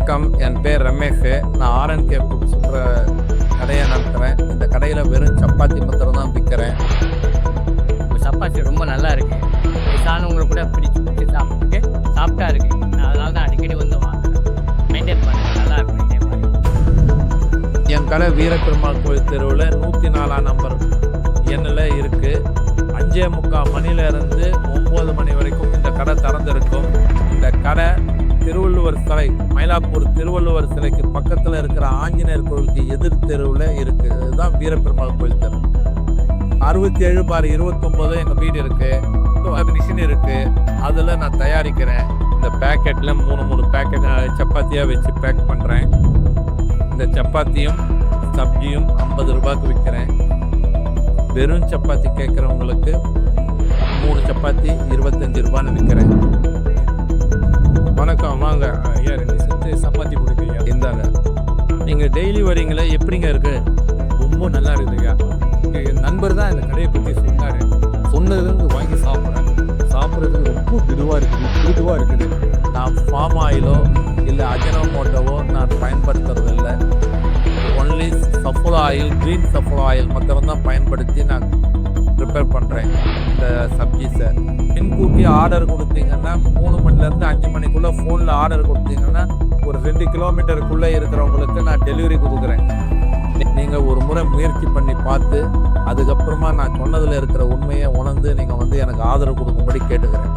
வணக்கம். என் பேர் ரமேஷ். நான் ஆர்என்கே ஃபுட்ஸ்ன்ற கடையை நடத்துகிறேன் இந்த கடையில் வெறும் சப்பாத்தி மாத்திரம் தான் விற்கிறேன் சப்பாத்தி ரொம்ப நல்லா இருக்கு. சாணவங்களை கூட பிடிச்சி பிடிச்சி சாப்பிட்டு சாப்பிட்டா இருக்கு. அதனால தான் அடிக்கடி வந்து மெயின்டைன் பண்ணேன் நல்லா இருக்கு என் கடை வீரப்பெருமாள் கோயில் தெருவில் நூற்றி நாலாம் நம்பர் எண்ணில் இருக்குது அஞ்சே முக்கால் மணிலேருந்து ஒம்பது மணி வரைக்கும் இந்த கடை திறந்திருக்கும். இந்த கடை திருவள்ளுவர் சிலை மயிலாப்பூர் திருவள்ளுவர் சிலைக்கு பக்கத்தில் இருக்கிற ஆஞ்சநேயர் கோவிலுக்கு எதிர் தெருவில் இருக்குது இதுதான் வீரப்பெருமாள் கோயில் தெரு. அறுபத்தி ஏழு பார் இருபத்தொம்போது எங்கள் வீடு இருக்குது மிஷின் இருக்குது அதில் நான் தயாரிக்கிறேன். இந்த பேக்கெட்டில் மூணு மூணு பேக்கெட் சப்பாத்தியாக வச்சு பேக் பண்ணுறேன் இந்த சப்பாத்தியும் சப்ஜியும் ஐம்பது ரூபாய்க்கு விற்கிறேன் வெறும் சப்பாத்தி கேட்குறவங்களுக்கு மூணு சப்பாத்தி இருபத்தஞ்சி ரூபான்னு விற்கிறேன் வாங்க. ஐயா ரெண்டு செட்டு சப்பாத்தி கொடுக்குறீங்க இந்தாங்க. நீங்கள் டெய்லி வரீங்களே எப்படிங்க இருக்கு? ரொம்ப நல்லா இருக்குதுங்க. என் நண்பர் தான் இந்த கடையை பற்றி சொன்னார். சொன்னதுலேருந்து வாங்கி சாப்பிட்றேன். சாப்பிட்றதுக்கு ரொம்ப பிதுவாக இருக்குது பிதுவாக இருக்குது. நான் ஃபார்ம் ஆயிலோ இல்லை அஜனோமோட்டோவோ நான் பயன்படுத்துறதில்ல. Only Saffola oil green Saffola oil மாத்திரம் தான் பயன்படுத்தி நான் ப்ரிப்பேர் பண்ணுறேன் இந்த சப்ஜிஸை பின்கூட்டி ஆர்டர் கொடுத்தீங்கன்னா மூணு மணிலேருந்து அஞ்சு மணிக்குள்ளே ஃபோனில் ஆர்டர் கொடுத்தீங்கன்னா ஒரு ரெண்டு கிலோமீட்டருக்குள்ளே இருக்கிறவங்களுக்கு நான் டெலிவரி கொடுக்குறேன். நீங்கள் ஒரு முறை முயற்சி பண்ணி பார்த்து அதுக்கப்புறமா நான் சொன்னதில் இருக்கிற உண்மையை உணர்ந்து நீங்கள் வந்து எனக்கு ஆதரவு கொடுக்கும்படி கேட்டுக்கிறேன்.